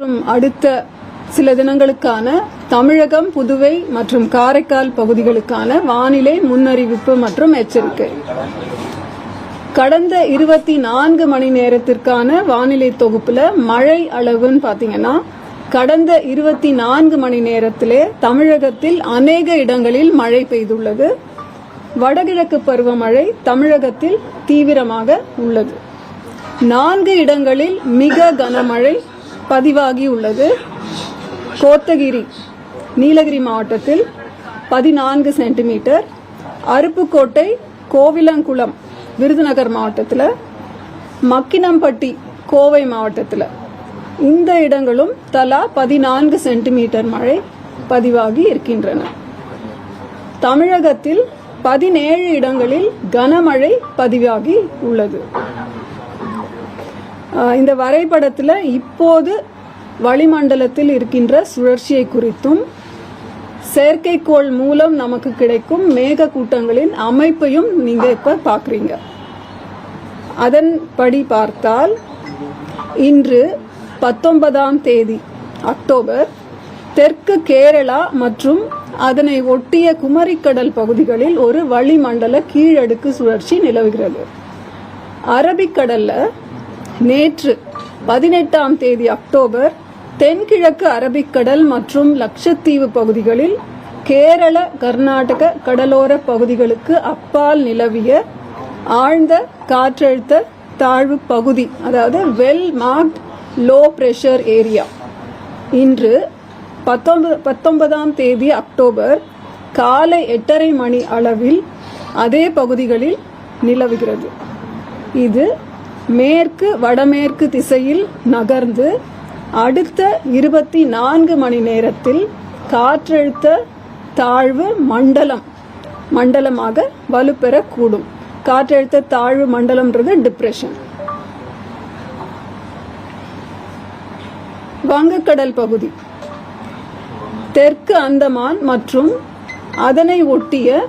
மற்றும் அடுத்த சில தினங்களுக்கான தமிழகம் புதுவை மற்றும் காரைக்கால் பகுதிகளுக்கான வானிலை முன்னறிவிப்பு மற்றும் எச்சரிக்கை. கடந்த இருபத்தி நான்கு மணி நேரத்திற்கான வானிலை தொகுப்புல மழை அளவுன்னு பாத்தீங்கன்னா கடந்த இருபத்தி நான்கு மணி நேரத்திலே தமிழகத்தில் அநேக இடங்களில் மழை பெய்துள்ளது. வடகிழக்கு பருவமழை தமிழகத்தில் தீவிரமாக உள்ளது. நான்கு இடங்களில் மிக கனமழை பதிவாகி உள்ளது. கோத்தகிரி நீலகிரி மாவட்டத்தில் பதினான்கு சென்டிமீட்டர். அருப்புக்கோட்டை கோவிலங்குளம் விருதுநகர் மாவட்டத்தில் மக்கினம்பட்டி கோவை மாவட்டத்தில். இந்த இடங்களும் தலா பதினான்கு சென்டிமீட்டர் மழை பதிவாகி இருக்கின்றன. தமிழகத்தில் பதினேழு இடங்களில் கனமழை பதிவாகி உள்ளது. இந்த வரைபடத்தில் இப்போது வளிமண்டலத்தில் இருக்கின்ற சுழற்சியை குறித்தும் செயற்கைக்கோள் மூலம் நமக்கு கிடைக்கும் மேக கூட்டங்களின் அமைப்பையும் நீங்கள் இப்போ பார்க்குறீங்க அதன்படி பார்த்தால் இன்று பத்தொன்பதாம் தேதி அக்டோபர் தெற்கு கேரளா மற்றும் அதனை ஒட்டிய குமரிக்கடல் பகுதிகளில் ஒரு வளிமண்டல கீழடுக்கு சுழற்சி நிலவுகிறது. அரபிக்கடல்ல நேற்று பதினெட்டாம் தேதி அக்டோபர் தென்கிழக்கு அரபிக்கடல் மற்றும் லட்சத்தீவு பகுதிகளில் கேரள கர்நாடக கடலோர பகுதிகளுக்கு அப்பால் நிலவிய ஆழ்ந்த காற்றழுத்த தாழ்வு பகுதி அதாவது well marked low pressure area. இன்று பத்தொன்பது பத்தொன்பதாம் தேதி அக்டோபர் காலை எட்டரை மணி அளவில் அதே பகுதிகளில் நிலவுகிறது. இது மேற்கு வடமேற்கு திசையில் நகர்ந்து அடுத்த இருபத்தி நான்கு மணி நேரத்தில் காற்றழுத்த தாழ்வு மண்டலம் மண்டலமாக வலுப்பெறக்கூடும். காற்றழுத்த தாழ்வு மண்டலம்ன்றது டிப்ரெஷன் வங்கக்கடல் பகுதி. தெற்கு அந்தமான் மற்றும் அதனை ஒட்டிய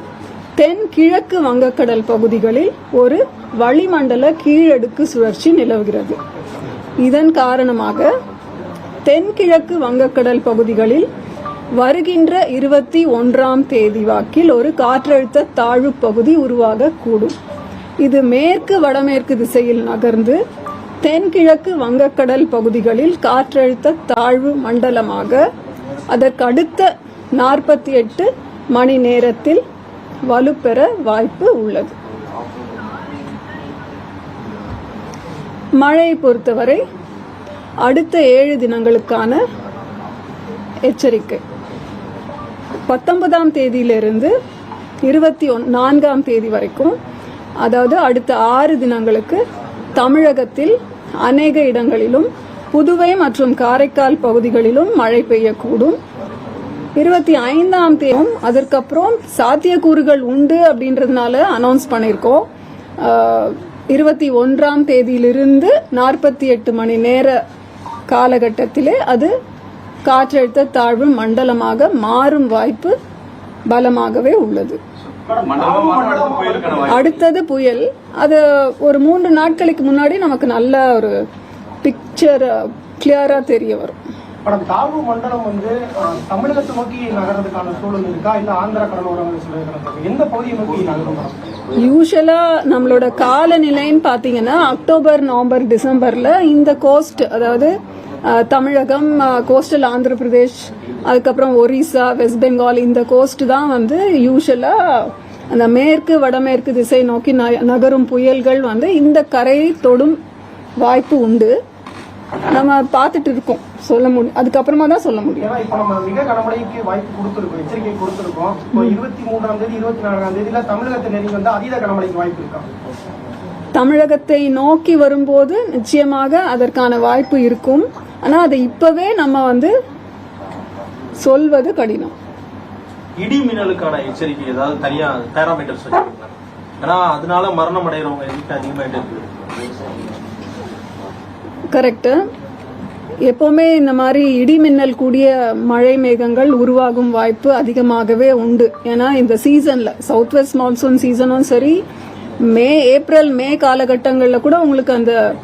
தென் கிழக்கு வங்கக்கடல் பகுதிகளில் ஒரு வளிமண்டல கீழடுக்கு சுழற்சி நிலவுகிறது. இதன் காரணமாக தென்கிழக்கு வங்கக்கடல் பகுதிகளில் வருகின்ற இருபத்தி ஒன்றாம் தேதி வாக்கில் ஒரு காற்றழுத்த தாழ்வு பகுதி உருவாக கூடும் இது மேற்கு வடமேற்கு திசையில் நகர்ந்து தென்கிழக்கு வங்கக்கடல் பகுதிகளில் காற்றழுத்த தாழ்வு மண்டலமாக அதற்கு அடுத்த நாற்பத்தி எட்டு மணி நேரத்தில் வலுப்பெற வாய்ப்பு உள்ளது. மழையை பொறுத்தவரை அடுத்த ஏழு தினங்களுக்கான எச்சரிக்கை. பத்தொன்பதாம் தேதியிலிருந்து இருபத்தி ஒன் நான்காம் தேதி வரைக்கும் அதாவது அடுத்த ஆறு தினங்களுக்கு தமிழகத்தில் அநேக இடங்களிலும் புதுவை மற்றும் காரைக்கால் பகுதிகளிலும் மழை பெய்யக்கூடும். இருபத்தி ஐந்தாம் தேதியும் அதற்கப்புறம் சாத்தியக்கூறுகள் உண்டு அப்படின்றதுனால அனௌன்ஸ் பண்ணியிருக்கோம். இருபத்தி ஒன்றாம் தேதியிலிருந்து நாற்பத்தி எட்டு மணி நேர காலகட்டத்திலே அது காற்றழுத்த தாழ்வு மண்டலமாக மாறும் வாய்ப்பு பலமாகவே உள்ளது. அடுத்தது புயல். அது ஒரு மூன்று நாட்களுக்கு முன்னாடி நமக்கு நல்ல ஒரு பிக்சர் கிளியரா தெரிய வரும். படம் தாழ்வு மண்டலம் வந்து தமிழகத்தை நோக்கி நகர்றதுக்கான சூழல் இருக்கா? இல்ல ஆந்திர கடலோரம் எந்த பகுதியை நோக்கி நகரும் மேடம் யூஸ்வலா நம்மளோட காலநிலைன்னு பாத்தீங்கன்னா அக்டோபர் நவம்பர் டிசம்பர்ல இந்த கோஸ்ட் அதாவது தமிழகம் கோஸ்டல் ஆந்திர பிரதேஷ் அதுக்கப்புறம் ஒரிசா வெஸ்ட் பெங்கால் இந்த கோஸ்ட் தான் வந்து யூஸ்வலா அந்த மேற்கு வடமேற்கு திசை நோக்கி நகரும் புயல்கள் வந்து இந்த கரையை தொடும் வாய்ப்பு உண்டு. நம்ம பார்த்துட்டு இருக்கோம். சொல்ல முடியும் அதுக்கப்புறமா தான் சொல்ல முடியும். இப்ப நம்ம மிக கனமழைக்கு வாய்ப்பு கொடுத்திருக்கோம் எச்சரிக்கை கொடுத்திருக்கோம். இப்போ இருபத்தி மூன்றாம் தேதி இருபத்தி நான்காம் தேதியில தமிழகத்தை நெருங்கி வந்து அதீத கனமழைக்கு வாய்ப்பு இருக்கா? தமிழகத்தை நோக்கி வரும்போது நிச்சயமாக அதற்கான வாய்ப்பு இருக்கும். ஆனா அதை இப்பவே நம்ம வந்து சொல்வது கடினம். இடி மின்னலுக்கான எச்சரிக்கை ஏதாவது தனியா பேராமீட்டர்ஸ் வச்சிருக்கீங்களா ஏன்னா அதனால மரணம் அடைகிறவங்க எண்ணிக்கை அதிகமாயிட்டு இருக்கு. கரெக்டு எப்போவுமே இந்த மாதிரி இடி மின்னல் கூடிய மழை மேகங்கள் உருவாகும் வாய்ப்பு அதிகமாகவே உண்டு. ஏன்னா இந்த சீசனில் சவுத் வெஸ்ட் மான்சூன் சீசனும் சரி மே ஏப்ரல் மே காலகட்டங்களில் கூட உங்களுக்கு அந்த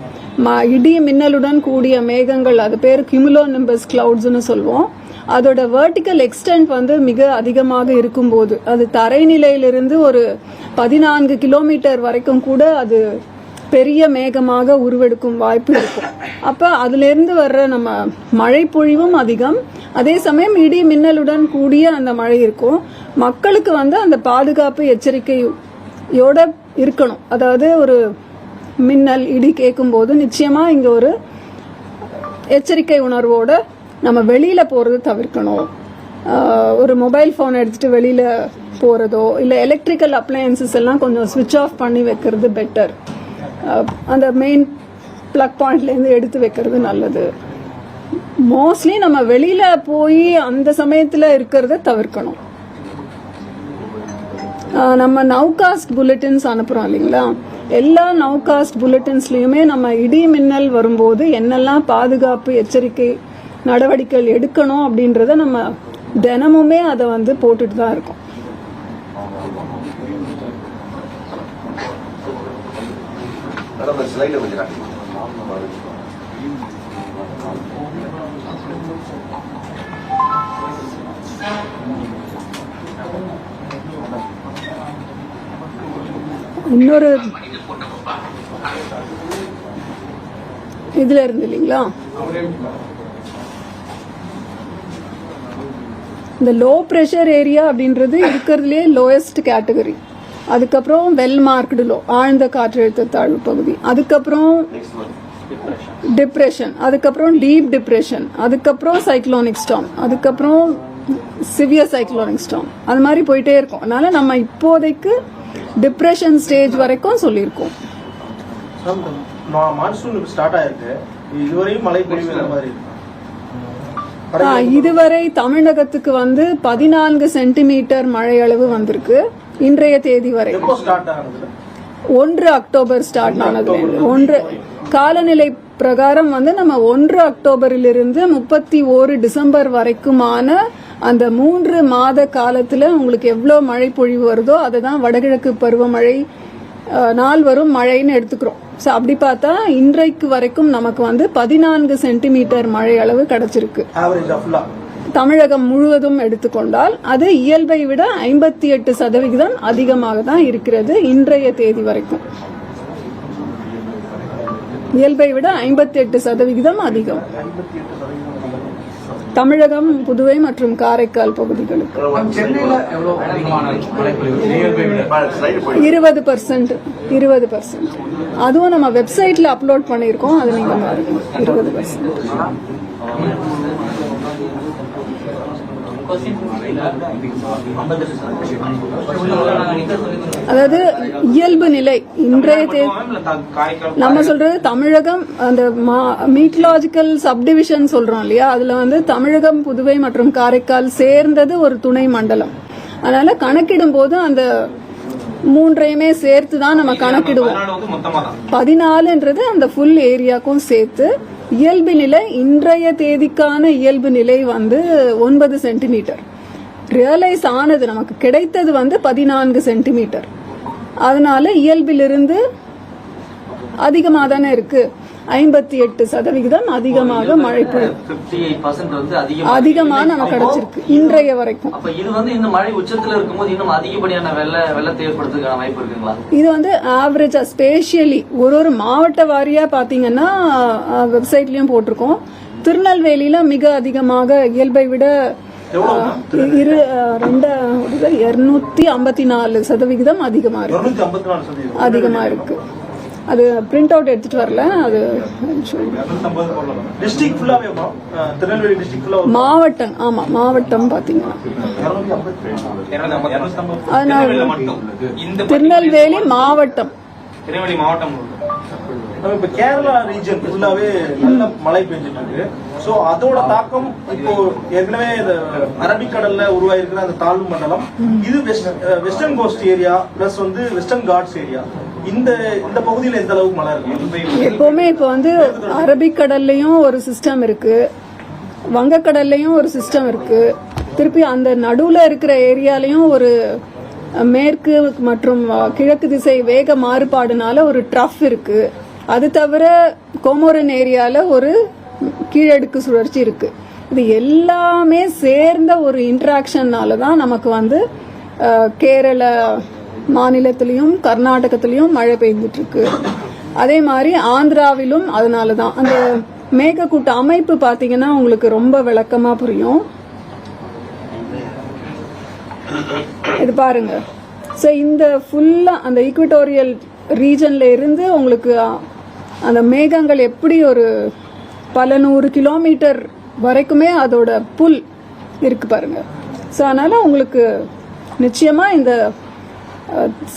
ம- இடி மின்னலுடன் கூடிய மேகங்கள் அது பேர் கிமுலோ நிம்பஸ் கிளவுட்ஸ்னு சொல்லுவோம். அதோட வேர்டிக்கல் எக்ஸ்டென்ட் வந்து மிக அதிகமாக இருக்கும்போது அது தரைநிலையிலிருந்து ஒரு பதினான்கு கிலோமீட்டர் வரைக்கும் கூட அது பெரிய மேகமாக உருவெடுக்கும் வாய்ப்பு இருக்கும். அப்போ அதுலேருந்து வர்ற நம்ம மழை பொழிவும் அதிகம். அதே சமயம் இடி மின்னலுடன் கூடிய அந்த மழை இருக்கும். மக்களுக்கு வந்து அந்த பாதுகாப்பு எச்சரிக்கையோட இருக்கணும். அதாவது ஒரு மின்னல் இடி கேட்கும்போது நிச்சயமாக இங்கே ஒரு எச்சரிக்கை உணர்வோட நம்ம வெளியில் போகிறது தவிர்க்கணும். ஒரு மொபைல் ஃபோன் எடுத்துகிட்டு வெளியில் போகிறதோ இல்லை எலக்ட்ரிக்கல் அப்ளையன்சஸ் எல்லாம் கொஞ்சம் ஸ்விட்ச் ஆஃப் பண்ணி வைக்கிறது பெட்டர் அந்த மெயின் ப்ளக் பாயிண்ட்லேருந்து எடுத்து வைக்கிறது நல்லது. மோஸ்ட்லி நம்ம வெளியில் போய் அந்த சமயத்தில் இருக்கிறத தவிர்க்கணும். நம்ம நவ்காஸ்ட் புல்லட்டின்ஸ் அனுப்புகிறோம் இல்லைங்களா? எல்லா நவ்காஸ்ட் புல்லட்டின்ஸ்லயுமே நம்ம இடி மின்னல் வரும்போது என்னெல்லாம் பாதுகாப்பு எச்சரிக்கை நடவடிக்கைகள் எடுக்கணும் அப்படின்றத நம்ம தினமுமே அதை வந்து போட்டுட்டு தான் இருக்கோம். மேடம் ஸ்லைடில் கொஞ்சம் காட்டுங்க. இன்னொரு இதுல இருந்து இல்லைங்களா இந்த லோ ப்ரெஷர் ஏரியா அப்படின்றது இருக்கிறதுலே லோயஸ்ட் கேட்டகரி அதுக்கப்புறம் வெல் மார்க்டு லோ ஆழ்ந்த காற்றழுத்த தாழ்வு பகுதி. அதுக்கப்புறம் டிப்ரெஷன் அதுக்கப்புறம் டீப் டிப்ரெஷன் அதுக்கப்புறம் சைக்ளோனிக் ஸ்டாம் அதுக்கப்புறம் சிவியர் சைக்ளோனிக் ஸ்டாம் அது மாதிரி போயிட்டே இருக்கும். அதனால நம்ம இப்போதைக்கு டிப்ரெஷன் ஸ்டேஜ் வரைக்கும் சொல்லியிருக்கோம். மான்சூன் ஸ்டார்ட் ஆயிருக்கு. இதுவரையும் மழை பொழிவு இந்த மாதிரி இருக்கு. ஆ, இதுவரை தமிழகத்துக்கு வந்து பதினான்கு சென்டிமீட்டர் மழை அளவு வந்திருக்கு. இன்றைய தேதி வரை. ஆனது? ஒன்று அக்டோபர் ஸ்டார்ட் இருந்து. ஒன்று காலநிலை பிரகாரம் வந்து நம்ம ஒன்று அக்டோபரிலிருந்து முப்பத்தி ஓரு டிசம்பர் வரைக்குமான அந்த மூன்று மாத காலத்துல உங்களுக்கு எவ்வளவு மழை பொழிவு வருதோ அதை தான் வடகிழக்கு பருவமழை நாள் வரும் மழைன்னு எடுத்துக்கிறோம். ஸோ அப்படி பார்த்தா இன்றைக்கு வரைக்கும் நமக்கு வந்து பதினான்கு சென்டிமீட்டர் மழை அளவு கிடைச்சிருக்கு. தமிழகம் முழுவதும் எடுத்துக்கொண்டால் அது இயல்பை விட ஐம்பத்தி எட்டு சதவிகிதம் அதிகமாக தான் இருக்கிறது இன்றைய தேதி வரைக்கும். இயல்பை விட ஐம்பத்தி எட்டு சதவிகிதம் அதிகம். தமிழகம் புதுவை மற்றும் காரைக்கால் பகுதிகளுக்கு. இருபது பர்சன்ட் இருபது பர்சன்ட் அதுவும் நம்ம வெப்சைட்ல அப்லோட் பண்ணியிருக்கோம் அது நீங்க பாருங்க. இருபது பர்சன்ட் அதாவது இயல்பு நிலை இன்றைய காரைக்கால் நம்ம சொல்றது தமிழகம் அந்த மீட்லாஜிக்கல் சப்டிவிஷன் சொல்றோம் இல்லையா? அதுல வந்து தமிழகம் புதுவை மற்றும் காரைக்கால் சேர்ந்தது ஒரு துணை மண்டலம். அதனால கணக்கிடும் போது அந்த மூன்றையுமே சேர்த்து தான் நம்ம கணக்கிடுவோம். பதினாலுன்றது அந்த ஃபுல் ஏரியாக்கும் சேர்த்து இயல்பு நிலை இன்றைய தேதிக்கான இயல்பு நிலை வந்து ஒன்பது சென்டிமீட்டர். ரியலைஸ் ஆனது நமக்கு கிடைத்தது வந்து பதினான்கு சென்டிமீட்டர். அதனால இயல்பிலிருந்து அதிகமாக தானே இருக்குது ஐம்பத்தி எட்டு சதவிகிதம் அதிகமாக மழை பொழிவு பிப்டி எயிட் பர்சன்ட் வந்து அதிகமா அதிகமா நமக்கு கிடைச்சிருக்கு இன்றைய வரைக்கும். இது வந்து இன்னும் மழை உச்சத்துல இருக்கும்போது இன்னும் அதிகப்படியான வெள்ள வெள்ளத்தை ஏற்படுத்துறதுக்கான வாய்ப்பு இருக்குங்களா? இது வந்து ஆவரேஜா ஸ்பேஷியலி ஒரு ஒரு மாவட்ட வாரியா பாத்தீங்கன்னா வெப்சைட்லயும் போட்டிருக்கோம். திருநெல்வேலியில மிக அதிகமாக இயல்பை விட இரு ரெண்டு இருநூத்தி ஐம்பத்தி நாலு சதவிகிதம் அதிகமா இருக்கு. அதிகமா இருக்கு. அது பிரிண்ட் அவுட் எடுத்துட்டு வரல அது மாவட்டம் ஆமா மாவட்டம் பாத்தீங்கன்னா. திருநெல்வேலி மாவட்டம். திருநெல்வேலி மாவட்டம் இப்ப கேரளா ரீஜன் ஃபுல்லாவே நல்ல மழை பெஞ்சிட்டு இருக்கு சோ அதோட தாக்கம் இப்போ ஏற்கனவே இந்த அரபிக்கடல்ல உருவாயிருக்கிற அந்த தாழ்வு மண்டலம். இது வெஸ்டர்ன் கோஸ்ட் ஏரியா பிளஸ் வந்து வெஸ்டர்ன் காட்ஸ் ஏரியா இந்த இந்த பகுதியில் எந்த அளவுக்கு மழை இருக்கு? எப்பவுமே இப்போ வந்து அரபிக்கடல்லையும் ஒரு சிஸ்டம் இருக்கு. வங்கக்கடல்லையும் ஒரு சிஸ்டம் இருக்கு. திருப்பி அந்த நடுவில் இருக்கிற ஏரியாலையும் ஒரு மேற்கு மற்றும் கிழக்கு திசை வேக மாறுபாடுனால ஒரு ட்ரஃப் இருக்கு. அது தவிர கோமோரன் ஏரியால ஒரு கீழடுக்கு சுழற்சி இருக்கு. இது எல்லாமே சேர்ந்த ஒரு இன்ட்ராக்ஷன்னால தான் நமக்கு வந்து கேரள மாநிலத்திலையும் கர்நாடகத்திலையும் மழை பெய்துட்டு இருக்கு அதே மாதிரி ஆந்திராவிலும் அதனால தான் அந்த மேகக்கூட்ட அமைப்பு பார்த்தீங்கன்னா உங்களுக்கு ரொம்ப விளக்கமா புரியும். இது பாருங்க. ஸோ இந்த ஃபுல்லா அந்த ஈக்குவட்டோரியல் ரீஜன்ல இருந்து உங்களுக்கு அந்த மேகங்கள் எப்படி ஒரு பல நூறு கிலோமீட்டர் வரைக்குமே அதோட புல் இருக்கு பாருங்க. ஸோ அதனால உங்களுக்கு நிச்சயமா இந்த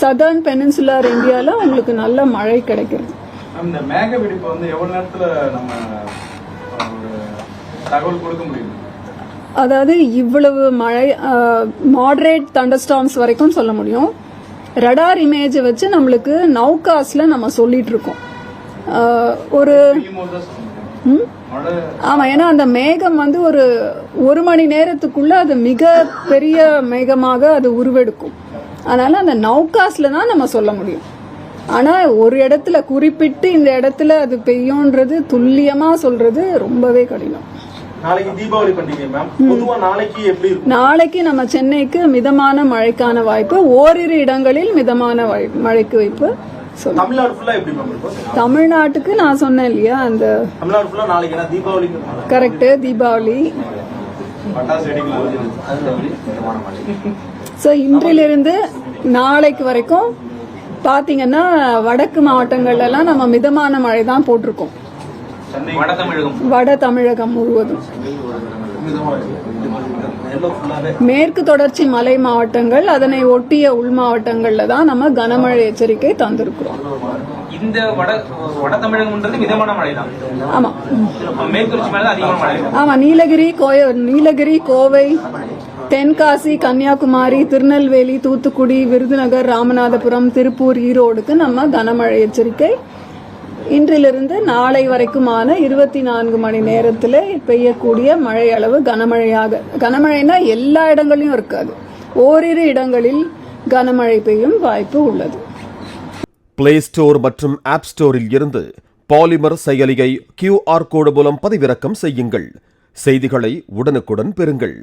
சதர்ன் பெனின்சுலார் இந்தியால உங்களுக்கு நல்ல மழை கிடைக்கிறது. இந்த மேக வெடிப்பு வந்து எவ்வளவு நேரத்துல நம்ம தகவல் கொடுக்க முடியும்? அதாவது இவ்வளவு மழை மாடரேட் தண்டர்ஸ்டார்ம்ஸ் வரைக்கும் சொல்ல முடியும். ரடார் இமேஜ் வச்சு நம்மளுக்கு நௌகாஸ்ல நம்ம சொல்லிட்டு இருக்கோம். ஒரு ஆமா ஏன்னா அந்த மேகம் வந்து ஒரு ஒரு மணி நேரத்துக்குள்ள அது மிக பெரிய மேகமாக அது உருவெடுக்கும். அதனால அந்த நௌகாஸ்ல தான் நம்ம சொல்ல முடியும். ஆனா ஒரு இடத்துல குறிப்பிட்டு இந்த இடத்துல அது பெய்யும்ன்றது துல்லியமா சொல்றது ரொம்பவே கடினம். நாளைக்கு தீபாவளி பண்டிகை மேம் பொதுவா நாளைக்கு எப்படி இருக்கும்? நாளைக்கு நம்ம சென்னைக்கு மிதமான மழைக்கான வாய்ப்பு ஓரிரு இடங்களில் மிதமான மழை- மழைக்கு வாய்ப்பு சொல்லலாம் தமிழ்நாடு ஃபுல்லா எப்படி மேம் இருக்கும்? தமிழ்நாட்டுக்கு நான் சொன்னேன் இல்லையா அந்த தமிழ்நாடு ஃபுல்லா நாளைக்கு என்ன தீபாவளிக்கு கரெக்ட் தீபாவளி. ஸோ இன்றிலிருந்து நாளைக்கு வரைக்கும் பாத்தீங்கன்னா வடக்கு மாவட்டங்கள்ல எல்லாம் நம்ம மிதமான மழை தான் போட்டிருக்கோம். வட தமிழகம் முழுவதும். மேற்கு தொடர்ச்சி மலை மாவட்டங்கள் அதனை ஒட்டிய உள் மாவட்டங்கள்ல தான் நம்ம கனமழை எச்சரிக்கை தந்திருக்கிறோம். இந்த வட வட தமிழகம்ன்றது மிதமான மழை தான் ஆமா. மேற்கு ஆமா நீலகிரி கோய நீலகிரி கோவை தென்காசி கன்னியாகுமரி திருநெல்வேலி தூத்துக்குடி விருதுநகர் ராமநாதபுரம் திருப்பூர் ஈரோடுக்கு நம்ம கனமழை எச்சரிக்கை. இன்றிலிருந்து நாளை வரைக்குமான இருபத்தி நான்கு மணி நேரத்தில் பெய்யக்கூடிய மழை அளவு கனமழையாக கனமழைனா எல்லா இடங்களையும் இருக்காது. ஓரிரு இடங்களில் கனமழை பெய்யும் வாய்ப்பு உள்ளது. பிளே ஸ்டோர் மற்றும் ஆப் ஸ்டோரில் இருந்து பாலிமர் செயலியை கியூஆர் கோடு மூலம் பதிவிறக்கம் செய்யுங்கள். செய்திகளை உடனுக்குடன் பெறுங்கள்.